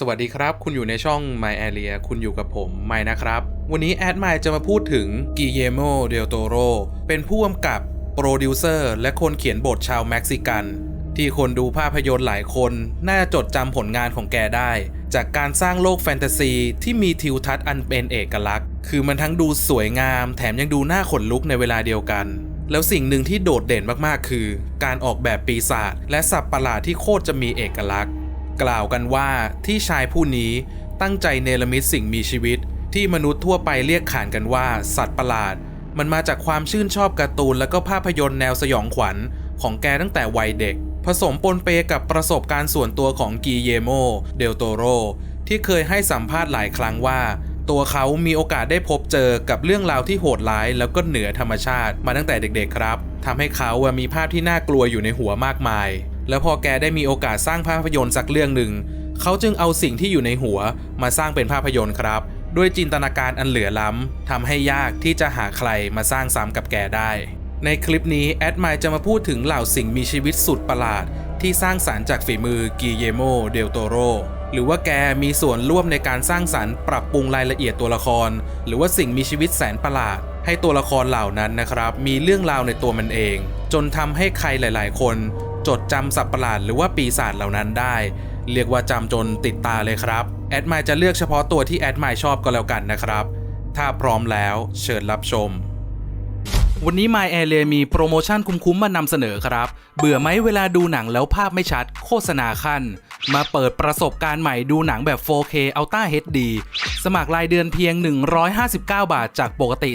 สวัสดีครับ คุณอยู่ในช่อง My Area คุณอยู่กับผมไมนะครับ วันนี้แอดไมจะมาพูดถึงกิเยโมเดลโตโรเป็นผู้กำกับ โปรดิวเซอร์ และคนเขียนบทชาวเม็กซิกัน ที่คนดูภาพยนตร์หลายคน น่าจะจดจำผลงานของแกได้ จากการสร้างโลกแฟนตาซี ที่มีทิวทัศน์อันเป็นเอกลักษณ์ คือมันทั้งดูสวยงาม แถมยังดูน่าขนลุกในเวลาเดียวกัน แล้วสิ่งหนึ่งที่โดดเด่นมากๆ คือ การออกแบบปีศาจและสัตว์ประหลาดที่โคตรจะมีเอกลักษณ์ กล่าวกันว่าที่ชายผู้นี้ตั้งใจเนรมิตสิ่งมีชีวิต ที่มนุษย์ทั่วไปเรียกขานกันว่า สัตว์ประหลาด มันมาจากความชื่นชอบการ์ตูนและก็ภาพยนตร์แนวสยองขวัญ ของแกตั้งแต่วัยเด็ก ผสมปนเปกับประสบการณ์ส่วนตัวของกีเยโม เดลโตโร ที่เคยให้สัมภาษณ์หลายครั้งว่า ตัวเขามีโอกาสได้พบเจอกับเรื่องราวที่โหดร้าย แล้วก็เหนือธรรมชาติมาตั้งแต่เด็กๆครับทำให้เขามีภาพที่น่ากลัวอยู่ในหัวมากมาย แล้วพอแกได้มีโอกาสสร้างภาพยนตร์สักเรื่องหนึ่ง เขาจึงเอาสิ่งที่อยู่ในหัวมาสร้างเป็นภาพยนตร์ครับ ด้วยจินตนาการอันเหลือล้ำทำให้ยากที่จะหาใครมาสร้างซ้ำกับแกได้ ในคลิปนี้แอดไมจะมาพูดถึงเหล่าสิ่งมีชีวิตสุดประหลาด ที่สร้างสารรค์จากฝีมือกิเยโมเดลโตโรหรือว่าแกมีส่วนร่วมในการสร้างสรรค์ปรับปรุงรายละเอียดตัวละคร หรือว่าสิ่งมีชีวิตแสนประหลาด ให้ตัวละครเหล่านั้นนะครับ มีเรื่องราวในตัวมันเอง จนทำให้ใครหลาย ๆ คน จดจำสัตว์ประหลาดหรือว่าปีศาจเหล่านั้นได้ เรียกว่าจำจนติดตาเลยครับ แอดไมจะเลือกเฉพาะตัวที่แอดไมชอบก็แล้วกันนะครับ ถ้าพร้อมแล้วเชิญรับชมวันนี้ My a i r มีโปรโมชั่นคุ้มๆมานำเสนอครับ เบื่อไหมเวลาดูหนังแล้วภาพไม่ชัด โฆษณาขั้น มาเปิดประสบการณ์ใหม่ดูหนังแบบ 4K Ultra HD สมัครรายเดือนเพียง 159 บาทจากปกติ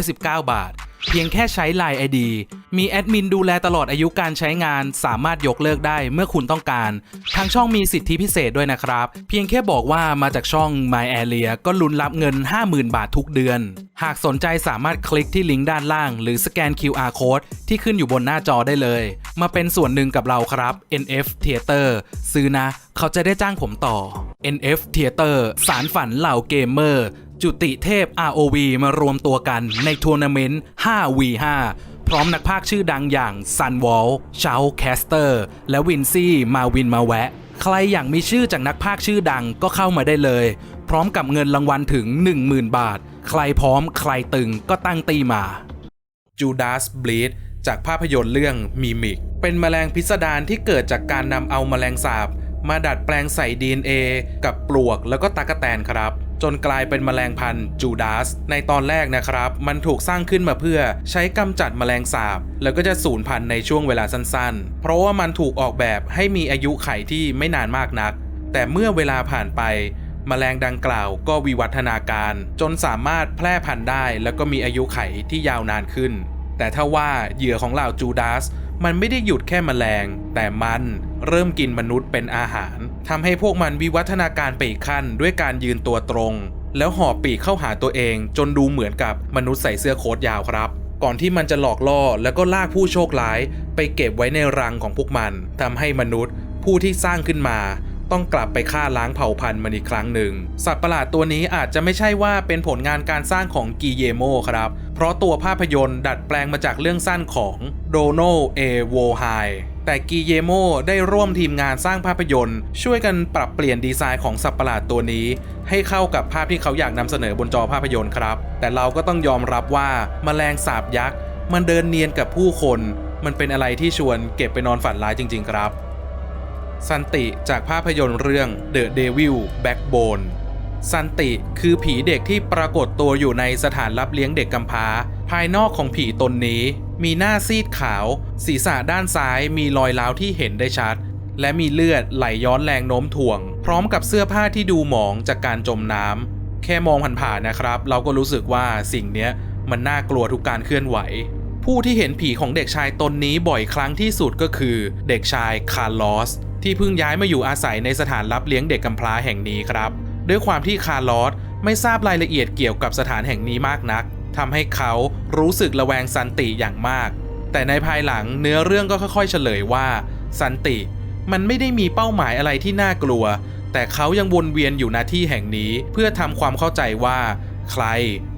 419 บาท เพียงแค่ใช้ Line ID มีแอดมินดูแลตลอดอายุการใช้งาน สามารถยกเลิกได้เมื่อคุณต้องการ ทางช่องมีสิทธิพิเศษด้วยนะครับ เพียงแค่บอกว่ามาจากช่อง My Area ก็ลุ้นรับเงิน 50,000 บาททุกเดือน หากสนใจสามารถคลิกที่ลิงก์ด้านล่าง หรือสแกน QR code ที่ขึ้นอยู่บนหน้าจอได้เลย มาเป็นส่วนหนึ่งกับเราครับ NF Theater ซื้อนะ เขาจะได้จ้างผมต่อ NF Theater สารฝันเหล่าเกมเมอร์ จุติเทพ ROV มารวมตัวกันในทัวร์นาเมนต์ 5v5 พร้อมนักพากย์ชื่อดังอย่างซันวอลชาแคสเตอร์ และวินซี่มาวินมาแวะ ใครอยากมีชื่อจากนักพากย์ชื่อดังก็เข้ามาได้เลย พร้อมกับเงินรางวัลถึง 10,000 บาท ใครพร้อมใครตึงก็ตั้งตีมาจูดาสบลีดจากภาพยนตร์เรื่องมีมิก เป็นแมลงพิสดารที่เกิดจากการนำเอาแมลงสาบ มาดัดแปลงใส่ DNA กับปลวกแล้วก็ตากแตนครับ จนกลายเป็นแมลงพันธุ์จูดาส ในตอนแรกนะครับ มันถูกสร้างขึ้นมาเพื่อใช้กำจัดแมลงสาบ แล้วก็จะสูญพันธุ์ในช่วงเวลาสั้นๆ เพราะว่ามันถูกออกแบบให้มีอายุไขที่ไม่นานมากนัก แต่เมื่อเวลาผ่านไปแมลงดังกล่าวก็วิวัฒนาการ จนสามารถแพร่พันธุ์ได้ แล้วก็มีอายุไขที่ยาวนานขึ้น แต่ถ้าว่าเหยื่อของเหล่าจูดาส มันไม่ได้หยุดแค่แมลง แต่มันเริ่มกินมนุษย์เป็นอาหารทำให้พวกมันวิวัฒนาการไปอีกขั้นด้วยการยืนตัวตรง แล้วห่อปีกเข้าหาตัวเอง จนดูเหมือนกับมนุษย์ใส่เสื้อโค้ทยาวครับ ก่อนที่มันจะหลอกล่อแล้วก็ลากผู้โชคร้าย ไปเก็บไว้ในรังของพวกมันทำให้มนุษย์ผู้ที่สร้างขึ้นมา ต้องกลับไปฆ่าล้างเผ่าพันธุ์มันอีกครั้งหนึ่ง สัตว์ประหลาดตัวนี้อาจจะไม่ใช่ว่าเป็นผลงานการสร้างของกีเยโมครับ เพราะตัวภาพยนตร์ดัดแปลงมาจากเรื่องสั้นของโดโนเอโวไฮแต่กีเยโมได้ร่วมทีมงานสร้างภาพยนตร์ ช่วยกันปรับเปลี่ยนดีไซน์ของสัตว์ประหลาดตัวนี้ ให้เข้ากับภาพที่เขาอยากนำเสนอบนจอภาพยนตร์ครับ แต่เราก็ต้องยอมรับว่าแมลงสาบยักษ์ มันเดินเนียนกับผู้คน มันเป็นอะไรที่ชวนเก็บไปนอนฝันร้ายจริง ๆ ครับ ซันติจากภาพยนตร์เรื่อง The Devil Backbone ซันติคือผีเด็กที่ปรากฏตัวอยู่ในสถานรับเลี้ยงเด็กกำพร้า ภายนอกของผีตนนี้ มีหน้าซีดขาว ศีรษะด้านซ้ายมีรอยร้าวที่เห็นได้ชัด และมีเลือดไหลย้อนแรงโน้มถ่วง พร้อมกับเสื้อผ้าที่ดูหมองจากการจมน้ำแค่มองผ่านๆนะครับ เราก็รู้สึกว่าสิ่งนี้มันน่ากลัวทุกการเคลื่อนไหว ผู้ที่เห็นผีของเด็กชายตนนี้บ่อยครั้งที่สุดก็คือ เด็กชายคาร์ลอส ที่เพิ่งย้ายมาอยู่อาศัยในสถานรับเลี้ยงเด็กกำพร้าแห่งนี้ครับ ด้วยความที่คาร์ลอสไม่ทราบรายละเอียดเกี่ยวกับสถานแห่งนี้มากนักทำให้เขารู้สึกระแวงสันติอย่างมาก แต่ในภายหลังเนื้อเรื่องก็ค่อยๆ เฉลยว่าสันติมันไม่ได้มีเป้าหมายอะไรที่น่ากลัว แต่เขายังวนเวียนอยู่ณที่แห่งนี้เพื่อทำความเข้าใจว่า ใคร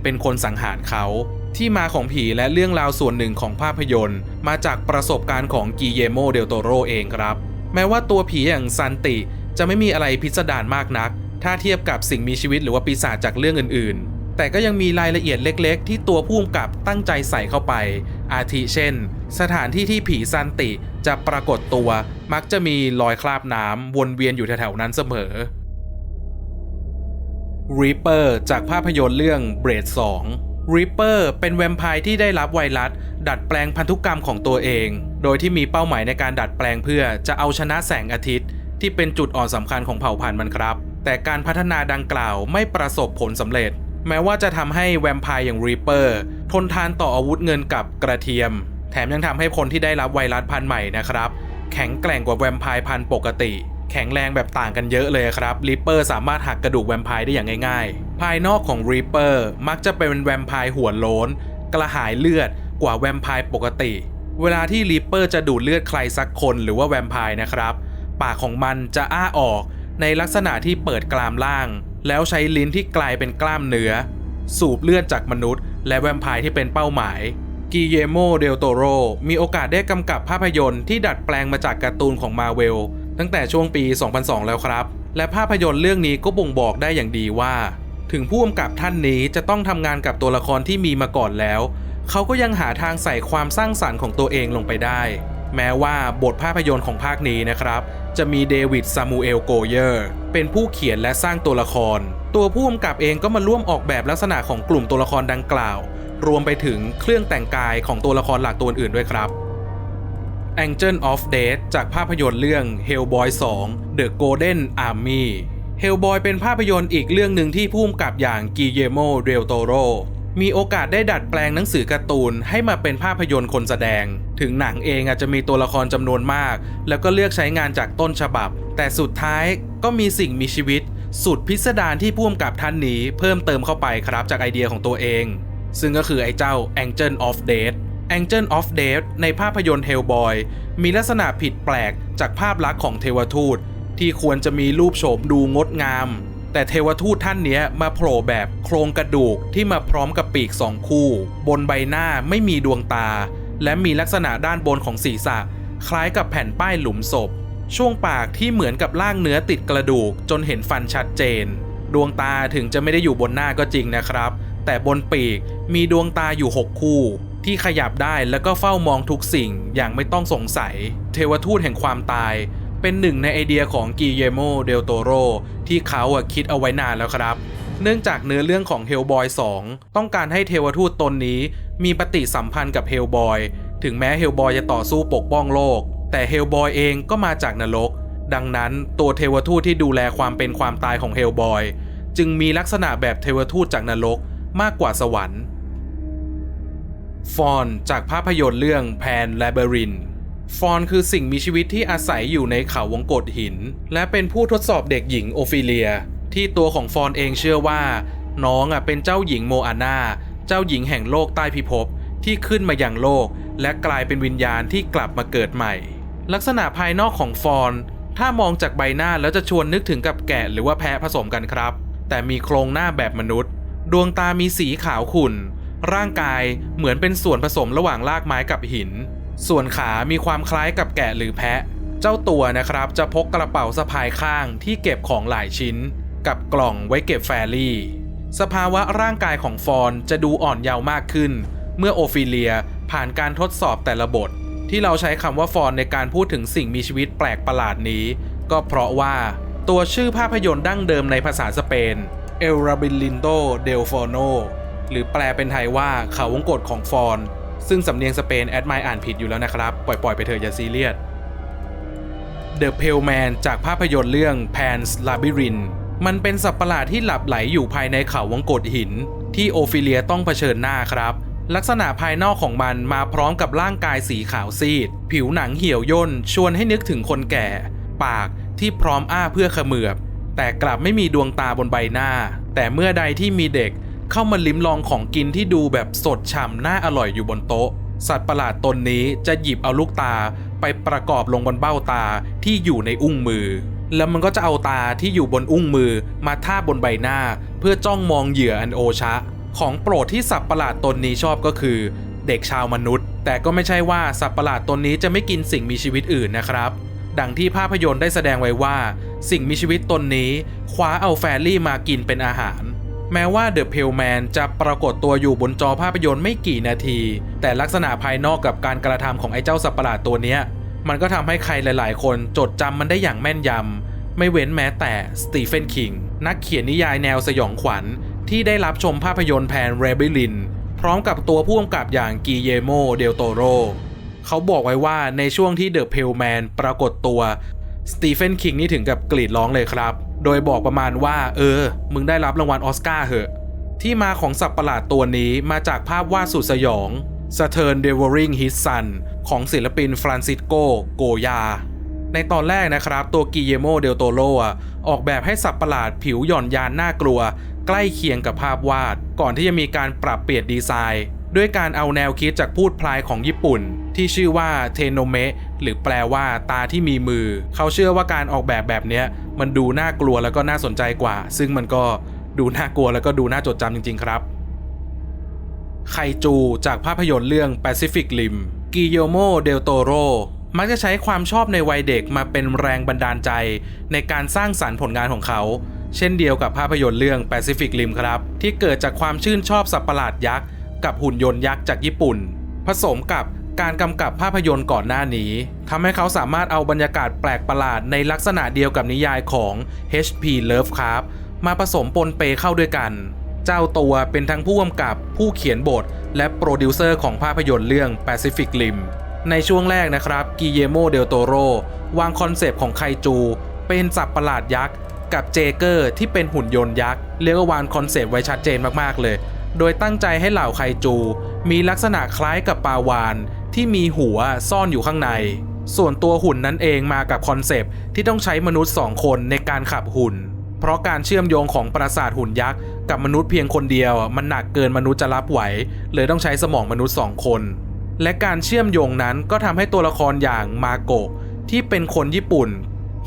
เป็นคนสังหารเขา ที่มาของผีและเรื่องราวส่วนหนึ่งของภาพยนตร์ มาจากประสบการณ์ของกีเยโมเดลโตโรเองครับ แม้ว่าตัวผีอย่างซันติจะไม่มีอะไรพิสดารมากนัก ถ้าเทียบกับสิ่งมีชีวิตหรือว่าปีศาจจากเรื่องอื่นๆ แต่ก็ยังมีรายละเอียดเล็กๆ ที่ตัวผู้กำกับตั้งใจใส่เข้าไป อาทิเช่น สถานที่ที่ผีซันติจะปรากฏตัว มักจะมีรอยคราบน้ำวนเวียนอยู่แถวๆนั้นเสมอ Reaper จากภาพยนตร์เรื่อง Blade 2 Reaper เป็นแวมไพร์ที่ได้รับไวรัส ดัดแปลงพันธุกรรมของตัวเอง โดยที่มีเป้าหมายในการดัดแปลงเพื่อจะเอาชนะแสงอาทิตย์ ที่เป็นจุดอ่อนสำคัญของเผ่าพันธุ์มันครับ แต่การพัฒนาดังกล่าวไม่ประสบผลสำเร็จ แม้ว่าจะทำให้แวมไพร์อย่าง Reaper ทนทานต่ออาวุธเงินกับกระเทียม แถมยังทำให้คนที่ได้รับไวรัสพันธุ์ใหม่นะครับ แข็งแกร่งกว่าแวมไพร์พันธุ์ปกติ แข็งแรงแบบต่างกันเยอะเลยครับรีเปอร์สามารถหักกระดูกแวมไพร์ได้อย่างง่ายๆ ภายนอกของรีเปอร์มักจะเป็นแวมไพร์หัวโล้น กระหายเลือดกว่าแวมไพร์ปกติ เวลาที่รีเปอร์จะดูดเลือดใครสักคนหรือว่าแวมไพร์นะครับ ปากของมันจะอ้าออกในลักษณะที่เปิดกรามล่าง แล้วใช้ลิ้นที่กลายเป็นกล้ามเนื้อ สูบเลือดจากมนุษย์ และแวมไพร์ที่เป็นเป้าหมายกิเยโมเดลโตโรมีโอกาสได้กำกับภาพยนตร์ที่ดัดแปลงมาจากการ์ตูนของมาเวล ตั้งแต่ช่วงปี 2002 แล้วครับ และภาพยนตร์เรื่องนี้ก็บ่งบอกได้อย่างดีว่า ถึงผู้กำกับท่านนี้จะต้องทำงานกับตัวละครที่มีมาก่อนแล้ว เขาก็ยังหาทางใส่ความสร้างสรรค์ของตัวเองลงไปได้ แม้ว่าบทภาพยนตร์ของภาคนี้นะครับ จะมีเดวิดซามูเอลโกเยอร์เป็นผู้เขียนและสร้างตัวละคร ตัวผู้กำกับเองก็มาร่วมออกแบบลักษณะของกลุ่มตัวละครดังกล่าว รวมไปถึงเครื่องแต่งกายของตัวละครหลักตัวอื่นด้วยครับ Angel of Death จากภาพยนตร์เรื่อง Hellboy 2 The Golden Army Hellboy เป็นภาพยนตร์อีกเรื่องหนึ่งที่ผู้กำกับอย่างกิเยโมเดลโตโรมีโอกาสได้ดัดแปลงหนังสือการ์ตูนให้มาเป็นภาพยนตร์คนแสดง ถึงหนังเองอาจจะมีตัวละครจำนวนมาก แล้วก็เลือกใช้งานจากต้นฉบับ แต่สุดท้ายก็มีสิ่งมีชีวิต สุดพิสดารที่ผู้กำกับท่านนี้เพิ่มเติมเข้าไปครับจากไอเดียของตัวเอง ซึ่งก็คือไอ้เจ้า Angel of Death Angel of Death ในภาพยนตร์ Hellboy มีลักษณะผิดแปลกจากภาพลักษณ์ของเทวทูต ที่ควรจะมีรูปโฉมดูงดงาม แต่เทวทูตท่านเนี้ยมาโผล่แบบโครงกระดูกที่มาพร้อมกับปีกสองคู่ บนใบหน้าไม่มีดวงตา และมีลักษณะด้านบนของศีรษะ คล้ายกับแผ่นป้ายหลุมศพ ช่วงปากที่เหมือนกับล่างเนื้อติดกระดูกจนเห็นฟันชัดเจน ดวงตาถึงจะไม่ได้อยู่บนหน้าก็จริงนะครับ แต่บนปีกมีดวงตาอยู่ 6 คู่ ที่ขยับได้แล้วก็เฝ้ามองทุกสิ่งอย่างไม่ต้องสงสัย เทวทูตแห่งความตาย เป็นหนึ่งในไอเดียของกิเยโมเดลโตโรที่เขาคิดเอาไว้นานแล้วครับ เนื่องจากเนื้อเรื่องของ Hellboy 2 ต้องการให้เทวทูตตนนี้มีปฏิสัมพันธ์กับ Hellboy ถึงแม้ Hellboy จะต่อสู้ปกป้องโลก แต่ Hellboy เองก็มาจากนรก ดังนั้นตัวเทวทูตที่ดูแลความเป็นความตายของ Hellboy จึงมีลักษณะแบบเทวทูตจากนรกมากกว่าสวรรค์ ฟอนจากภาพยนตร์เรื่องแพนแลเบรินฟอนคือสิ่งมีชีวิตที่อาศัยอยู่ในเขาวงกฏหิน และเป็นผู้ทดสอบเด็กหญิงโอฟิเลีย ที่ตัวของฟอนเองเชื่อว่า น้องอะเป็นเจ้าหญิงโมอาน่าเจ้าหญิงแห่งโลกใต้พิภพที่ขึ้นมาอย่างโลก และกลายเป็นวิญญาณที่กลับมาเกิดใหม่ ลักษณะภายนอกของฟอน ถ้ามองจากใบหน้าแล้วจะชวนนึกถึงกับแกะหรือว่าแพะผสมกันครับ แต่มีโครงหน้าแบบมนุษย์ ดวงตามีสีขาวขุ่น ร่างกายเหมือนเป็นส่วนผสมระหว่างรากไม้กับหิน ส่วนขามีความคล้ายกับแกะหรือแพะ เจ้าตัวนะครับจะพกกระเป๋าสะพายข้างที่เก็บของหลายชิ้น กับกล่องไว้เก็บแฟรี่ สภาวะร่างกายของฟอนจะดูอ่อนเยาว์มากขึ้น เมื่อโอฟิเลียผ่านการทดสอบแต่ละบท ที่เราใช้คำว่าฟอนในการพูดถึงสิ่งมีชีวิตแปลกประหลาดนี้ ก็เพราะว่าตัวชื่อภาพยนตร์ดั้งเดิมในภาษาสเปนเอลราบินลินโดเดลฟอโน หรือแปลเป็นไทยว่าเขาวงกฏของฟอน ซึ่งสำเนียงสเปนแอดไมอ่านผิดอยู่แล้วนะครับ ปล่อย ๆ ไปเถอะอย่าซีเรียส The Pale Man จากภาพยนตร์เรื่อง Pan's Labyrinth มันเป็นสัตว์ประหลาดที่หลับไหลอยู่ภายในเขาวงกฏหิน ที่โอฟิเลียต้องเผชิญหน้าครับลักษณะภายนอกของมันมาพร้อมกับร่างกายสีขาวซีด ผิวหนังเหี่ยวย่น ชวนให้นึกถึงคนแก่ ปากที่พร้อมอ้าเพื่อขมือบ แต่กลับไม่มีดวงตาบนใบหน้า แต่เมื่อใดที่มีเด็ก เข้ามาลิ้มลองของกินที่ดูแบบสดฉ่ำน่าอร่อยอยู่บนโต๊ะ สัตว์ประหลาดตนนี้จะหยิบเอาลูกตาไปประกอบลงบนเบ้าตาที่อยู่ในอุ้งมือ แล้วมันก็จะเอาตาที่อยู่บนอุ้งมือมาทาบบนใบหน้า เพื่อจ้องมองเหยื่ออันโอชะ ของโปรดที่สัตว์ประหลาดตนนี้ชอบก็คือ เด็กชาวมนุษย์ แต่ก็ไม่ใช่ว่าสัตว์ประหลาดตนนี้จะไม่กินสิ่งมีชีวิตอื่นนะครับ ดังที่ภาพยนตร์ได้แสดงไว้ว่า สิ่งมีชีวิตตนนี้คว้าเอาแฟรี่มากินเป็นอาหาร แม้ว่าเดอะเพลแมนจะปรากฏตัวอยู่บนจอภาพยนตร์ไม่กี่นาที แต่ลักษณะภายนอกกับการกระทำของไอ้เจ้าสัตว์ประหลาดตัวเนี้ย มันก็ทำให้ใครหลาย ๆ คนจดจำมันได้อย่างแม่นยำไม่เว้นแม้แต่สตีเฟนคิงนักเขียนนิยายแนวสยองขวัญ ที่ได้รับชมภาพยนตร์แพนเรเบลินพร้อมกับตัวผู้กำกับอย่างกีเยโมเดลโตโรเขาบอกไว้ว่าในช่วงที่เดอะเพลแมนปรากฏตัวสตีเฟนคิงนี่ถึงกับกรีดร้องเลยครับ โดยบอกประมาณว่า เออ มึงได้รับรางวัลออสการ์เหอะ ที่มาของสัตว์ประหลาดตัวนี้มาจากภาพวาดสุดสยอง Saturn Devouring His Son ของศิลปินฟรานซิสโกโกยา ในตอนแรกนะครับ ตัวกิเยโมเดลโตโรอออกแบบให้สัตว์ประหลาดผิวหย่อนยานน่ากลัว ใกล้เคียงกับภาพวาด ก่อนที่จะมีการปรับเปลี่ยนดีไซน์ ด้วยการเอาแนวคิดจากพูดพลายของญี่ปุ่น ที่ชื่อว่าเทโนเมะ หรือแปลว่าตาที่มีมือ เขาเชื่อว่าการออกแบบแบบนี้มันดูน่ากลัวแล้วก็น่าสนใจกว่า ซึ่งมันก็ดูน่ากลัวแล้วก็ดูน่าจดจำจริง ๆ ครับไคจูจากภาพยนตร์เรื่อง Pacific Rim กิโยโมเดลโตโรมักจะใช้ความชอบในวัยเด็กมาเป็นแรงบันดาลใจ ในการสร้างสารรค์ผลงานของเขา เช่นเดียวกับภาพยนตร์เรื่อง Pacific Rim ครับ ที่เกิดจากความชื่นชอบสัตว์ประหลาดยักษ์ กับหุ่นยนต์ยักษ์จากญี่ปุ่น ผสมกับ การกำกับภาพยนตร์ก่อนหน้านี้ทำให้เขาสามารถเอาบรรยากาศแปลกประหลาดในลักษณะเดียวกับนิยายของ H.P. Lovecraft มาผสมปนเปเข้าด้วยกัน เจ้าตัวเป็นทั้งผู้กำกับผู้เขียนบท และโปรดิวเซอร์ของภาพยนตร์เรื่อง Pacific Rim ในช่วงแรกนะครับกิเยโมเดลโตโรวางคอนเซปต์ของไคจู เป็นสัตว์ประหลาดยักษ์ กับเจเกอร์ที่เป็นหุ่นยนต์ยักษ์ เรียกว่าวางคอนเซปต์ไว้ชัดเจนมากๆเลย โดยตั้งใจให้เหล่าไคจู มีลักษณะคล้ายกับปาวาน ที่มีหัวซ่อนอยู่ข้างใน ส่วนตัวหุ่นนั้นเองมากับคอนเซปที่ต้องใช้มนุษย์สองคนในการขับหุ่น เพราะการเชื่อมโยงของปราสาทหุ่นยักษ์กับมนุษย์เพียงคนเดียว มันหนักเกินมนุษย์จะรับไหว เลยต้องใช้สมองมนุษย์สองคน และการเชื่อมโยงนั้นก็ทำให้ตัวละครอย่างมาโกะที่เป็นคนญี่ปุ่น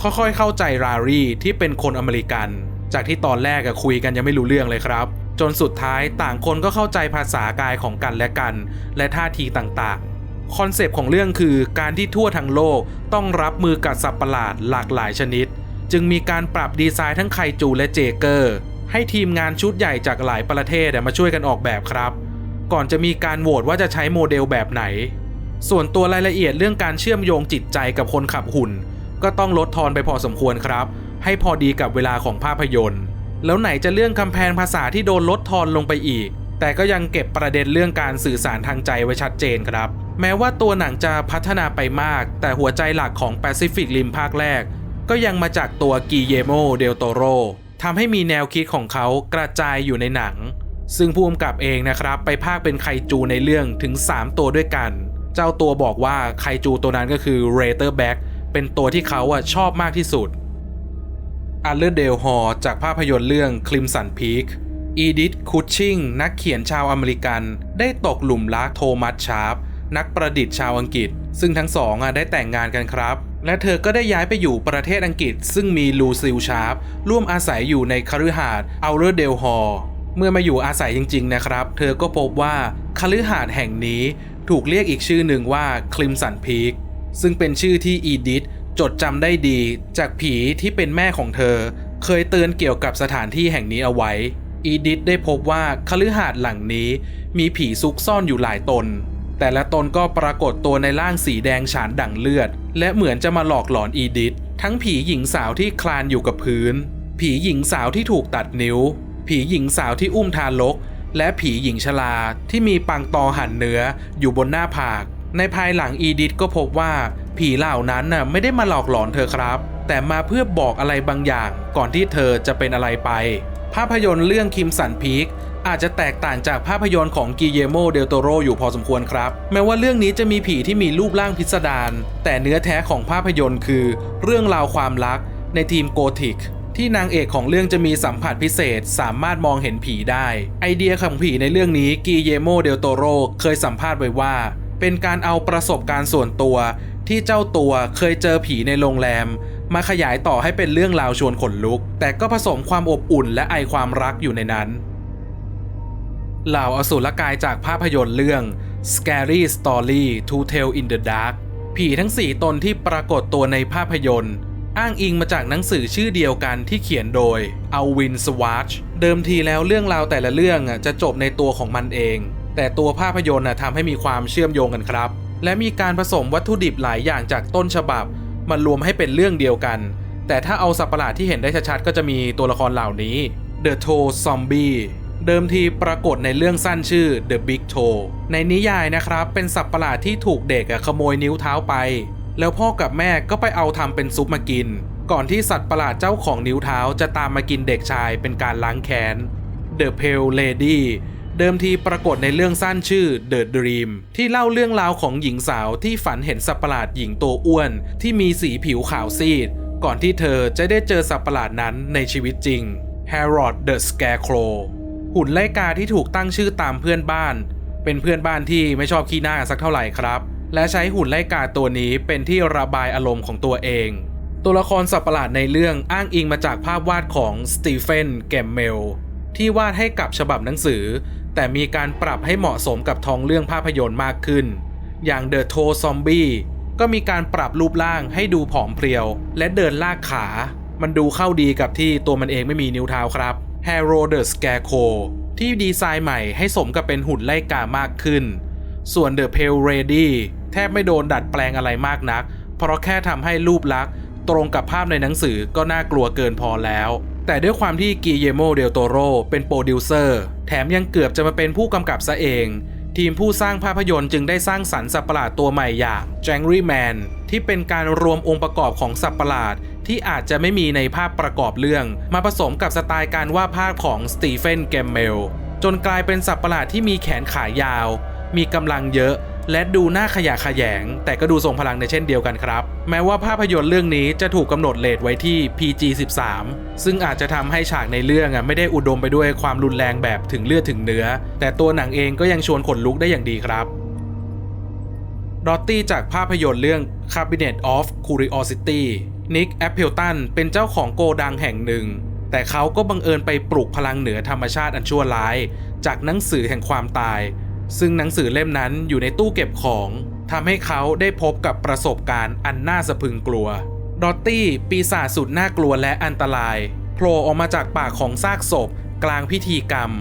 ค่อยๆเข้าใจรารีที่เป็นคนอเมริกัน จากที่ตอนแรกคุยกันยังไม่รู้เรื่องเลยครับจนสุดท้ายต่างคนก็เข้าใจภาษากายของกันและกัน และท่าทีต่างๆ คอนเซปต์ของเรื่องคือการที่ทั่วทั้งโลกต้องรับมือกับสัตว์ประหลาดหลากหลายชนิด จึงมีการปรับดีไซน์ทั้งไคจูและเจเกอร์ ให้ทีมงานชุดใหญ่จากหลายประเทศมาช่วยกันออกแบบครับ ก่อนจะมีการโหวตว่าจะใช้โมเดลแบบไหน ส่วนตัวรายละเอียดเรื่องการเชื่อมโยงจิตใจกับคนขับหุ่น ก็ต้องลดทอนไปพอสมควรครับ ให้พอดีกับเวลาของภาพยนตร์ แล้วไหนจะเรื่องคำแพงภาษาที่โดนลดทอนลงไปอีก แต่ก็ยังเก็บประเด็นเรื่องการสื่อสารทางใจไว้ชัดเจนครับ แม้ว่าตัวหนังจะพัฒนาไปมาก แต่หัวใจหลักของ Pacific Rim ภาคแรก ก็ยังมาจากตัวกิเยโมเดลโตโรทำให้มีแนวคิดของเขากระจายอยู่ในหนัง ซึ่งผู้กำกับเองนะครับ ไปภาคเป็นไคจูในเรื่องถึง 3 ตัวด้วยกัน เจ้าตัวบอกว่าไคจูตัวนั้นก็คือเรเตอร์แบ็กเป็นตัวที่เขาอะชอบมากที่สุดอัลเลอร์เดลฮอจากภาพยนตร์เรื่อง Crimson Peak อีดิธคุชชิงนักเขียนชาวอเมริกัน ได้ตกหลุมรักโทมัสชาร์ป นักประดิษฐ์ชาวอังกฤษ ซึ่งทั้งสองอะได้แต่งงานกันครับ และเธอก็ได้ย้ายไปอยู่ประเทศอังกฤษ ซึ่งมีลูซิลชาร์ปร่วมอาศัยอยู่ในคฤหาสน์อัลเลอร์เดลฮอเมื่อมาอยู่อาศัยจริง ๆ นะครับ เธอก็พบว่าคฤหาสน์แห่งนี้ถูกเรียกอีกชื่อหนึ่งว่าคลิมสันพีคซึ่งเป็นชื่อที่อีดิธจดจำได้ดี จากผีที่เป็นแม่ของเธอ เคยเตือนเกี่ยวกับสถานที่แห่งนี้เอาไว้ อีดิธได้พบว่าคฤหาสน์หลังนี้ มีผีซุกซ่อนอยู่หลายตน แต่ละตนก็ปรากฏตัวในร่างสีแดงฉานดั่งเลือด และเหมือนจะมาหลอกหลอนอีดิธทั้งผีหญิงสาวที่คลานอยู่กับพื้น ผีหญิงสาวที่ถูกตัดนิ้ว ผีหญิงสาวที่อุ้มทารก และผีหญิงชราที่มีปังตอหั่นเนื้ออยู่บนหน้าผาก ในภายหลังอีดิธก็พบว่า ผีเหล่านั้นน่ะไม่ได้มาหลอกหลอนเธอครับ แต่มาเพื่อบอกอะไรบางอย่าง ก่อนที่เธอจะเป็นอะไรไป ภาพยนตร์เรื่องคิมสันพีค อาจจะแตกต่างจากภาพยนตร์ของกิเยโมเดลโตโรอยู่พอสมควรครับ แม้ว่าเรื่องนี้จะมีผีที่มีรูปร่างพิสดารแต่เนื้อแท้ของภาพยนตร์คือ เรื่องราวความรักในทีมโกธิกที่นางเอกของเรื่องจะมีสัมผัสพิเศษสามารถมองเห็นผีได้ ไอเดียของผีในเรื่องนี้กิเยโมเดลโตโรเคยสัมภาษณ์ไว้ว่า เป็นการเอาประสบการณ์ส่วนตัว ที่เจ้าตัวเคยเจอผีในโรงแรม มาขยายต่อให้เป็นเรื่องราวชวนขนลุก แต่ก็ผสมความอบอุ่นและไอความรักอยู่ในนั้น เหล่าอสูรกายจากภาพยนตร์เรื่อง Scary Story to Tell in the Dark ผีทั้ง 4 ตนที่ปรากฏตัวในภาพยนตร์ อ้างอิงมาจากหนังสือชื่อเดียวกันที่เขียนโดยอวินสวาชเดิมทีแล้วเรื่องราวแต่ละเรื่องจะจบในตัวของมันเอง แต่ตัวภาพยนตร์ทำให้มีความเชื่อมโยงกันครับ และมีการผสมวัตถุดิบหลายอย่างจากต้นฉบับมารวมให้เป็นเรื่องเดียวกัน แต่ถ้าเอาสัตว์ประหลาดที่เห็นได้ชัดๆก็จะมีตัวละครเหล่านี้ The Toe Zombie เดิมทีปรากฏในเรื่องสั้นชื่อ The Big Toe ในนิยายนะครับ เป็นสัตว์ประหลาดที่ถูกเด็กขโมยนิ้วเท้าไป แล้วพ่อกับแม่ก็ไปเอาทำเป็นซุปมากิน ก่อนที่สัตว์ประหลาดเจ้าของนิ้วเท้าจะตามมากินเด็กชายเป็นการล้างแค้น The Pale Lady เดิมทีปรากฏในเรื่องสั้นชื่อ The Dream ที่เล่าเรื่องราวของหญิงสาวที่ฝันเห็นสัตว์ประหลาดหญิงตัวอ้วน ที่มีสีผิวขาวซีด ก่อนที่เธอจะได้เจอสัตว์ประหลาดนั้นในชีวิตจริง Harold the Scarecrow หุ่นไล่กาที่ถูกตั้งชื่อตามเพื่อนบ้าน เป็นเพื่อนบ้านที่ไม่ชอบขี้หน้าสักเท่าไหร่ครับ และใช้หุ่นไล่กาตัวนี้เป็นที่ระบายอารมณ์ของตัวเอง ตัวละครสัตว์ประหลาดในเรื่องอ้างอิงมาจากภาพวาดของสตีเฟนแกมเมลที่วาดให้กับฉบับหนังสือ แต่มีการปรับให้เหมาะสมกับท้องเรื่องภาพยนตร์มากขึ้น อย่าง The Toe Zombie ก็มีการปรับรูปร่างให้ดูผอมเพรียว และเดินลากขา มันดูเข้าดีกับที่ตัวมันเองไม่มีนิ้วเท้าครับ Hero the Scarecrow ที่ดีไซน์ใหม่ให้สมกับเป็นหุ่นไล่กามากขึ้น ส่วน The Pale Lady แทบไม่โดนดัดแปลงอะไรมากนัก เพราะแค่ทำให้รูปลักษณ์ตรงกับภาพในหนังสือก็น่ากลัวเกินพอแล้ว แต่ด้วยความที่กิเยโมเดลโตโรเป็นโปรดิวเซอร์ แถมยังเกือบจะมาเป็นผู้กำกับซะเอง ทีมผู้สร้างภาพยนตร์จึงได้สร้างสรรค์สัตว์ประหลาดตัวใหม่อย่าง j a n g r y Man ที่เป็นการรวมองค์ประกอบของสัตว์ประหลาด ที่อาจจะไม่มีในภาพประกอบเรื่อง มาผสมกับสไตล์การวาดภาพของสตีเฟนแกมเมลจนกลายเป็นสัตว์ประหลาดที่มีแขนขายาว มีกำลังเยอะและดูน่าขยะแขยง แต่ก็ดูทรงพลังในเช่นเดียวกันครับ แม้ว่าภาพยนตร์เรื่องนี้จะถูกกำหนดเลทไว้ที่ PG 13ซึ่งอาจจะทำให้ฉากในเรื่องไม่ได้อุดมไปด้วยความรุนแรงแบบถึงเลือดถึงเนื้อ แต่ตัวหนังเองก็ยังชวนขนลุกได้อย่างดีครับดอตตี้จากภาพยนตร์เรื่อง Cabinet of Curiosity นิกแอปเปิลตันเป็นเจ้าของโกดังแห่งหนึ่ง แต่เขาก็บังเอิญไปปลุกพลังเหนือธรรมชาติอันชั่วร้าย จากหนังสือแห่งความตาย ซึ่งหนังสือเล่มนั้นอยู่ในตู้เก็บของทำให้เขาได้พบกับประสบการณ์อันน่าสะพึงกลัว ดอตตี้ปีศาจสุดน่ากลัวและอันตรายโผล่ออกมาจากปากของซากศพกลางพิธีกรรม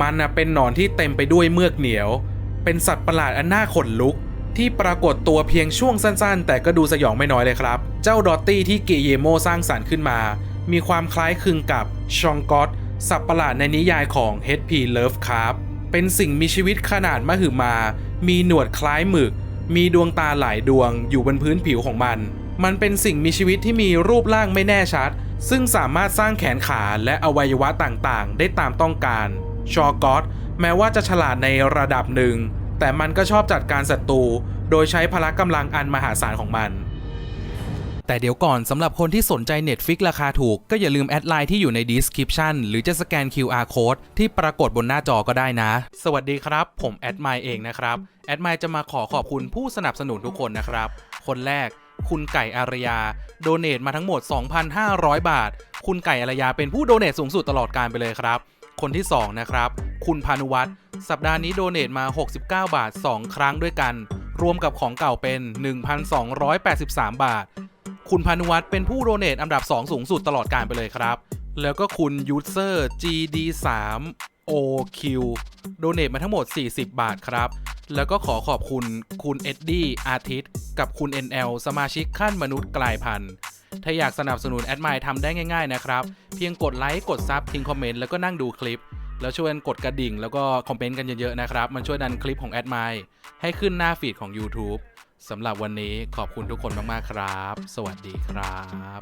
มันน่ะเป็นหนอนที่เต็มไปด้วยเมือกเหนียว เป็นสัตว์ประหลาดอันน่าขนลุก ที่ปรากฏตัวเพียงช่วงสั้นๆ แต่ก็ดูสยองไม่น้อยเลยครับ เจ้าดอตตี้ที่เกเยโมสร้างสรรค์ขึ้นมา มีความคล้ายคลึงกับชองกอตสัตว์ประหลาดในนิยายของ H.P. Lovecraft เป็นสิ่งมีชีวิตขนาดมหึมา มีหนวดคล้ายหมึก มีดวงตาหลายดวงอยู่บนพื้นผิวของมัน มันเป็นสิ่งมีชีวิตที่มีรูปร่างไม่แน่ชัด ซึ่งสามารถสร้างแขนขาและอวัยวะต่างๆ ได้ตามต้องการ ชอกอตแม้ว่าจะฉลาดในระดับหนึ่ง แต่มันก็ชอบจัดการศัตรูโดยใช้พละกำลังอันมหาศาลของมัน แต่เดี๋ยวก่อนสำหรับคนที่สนใจ Netflix ราคาถูก ก็อย่าลืมแอดไลน์ที่อยู่ใน description หรือจะสแกน QR code ที่ปรากฏบนหน้าจอก็ได้นะ สวัสดีครับ ผมแอดไมเองนะครับ แอดไมจะมาขอขอบคุณผู้สนับสนุนทุกคนนะครับ คนแรกคุณไก่อารยา โดเนทมาทั้งหมด 2,500 บาท คุณไก่อารยาเป็นผู้โดเนทสูงสุดตลอดการไปเลยครับ คนที่ 2 นะครับ คุณพานุวัฒน์สัปดาห์นี้โดเนทมา 69 บาท 2 ครั้งด้วยกัน รวมกับของเก่าเป็น 1,283 บาท คุณพานุวัฒน์เป็นผู้โดเนทอันดับ 2 สูงสุดตลอดการไปเลยครับ แล้วก็คุณยูเซอร์ GD3 OQ โดเนทมาทั้งหมด 40 บาทครับ แล้วก็ขอขอบคุณคุณเอ็ดดี้อาทิตย์กับคุณ NL สมาชิกขั้นมนุษย์กลายพันธุ์ ถ้าอยากสนับสนุนแอดไมทำได้ง่ายๆนะครับ เพียงกดไลค์กดซับทิ้งคอมเมนต์แล้วก็นั่งดูคลิป แล้วช่วยกดกระดิ่งแล้วก็คอมเมนต์กันเยอะๆนะครับ มันช่วยดันคลิปของแอดไมให้ขึ้นหน้าฟีดของ YouTube สำหรับวันนี้ขอบคุณทุกคนมากๆครับ สวัสดีครับ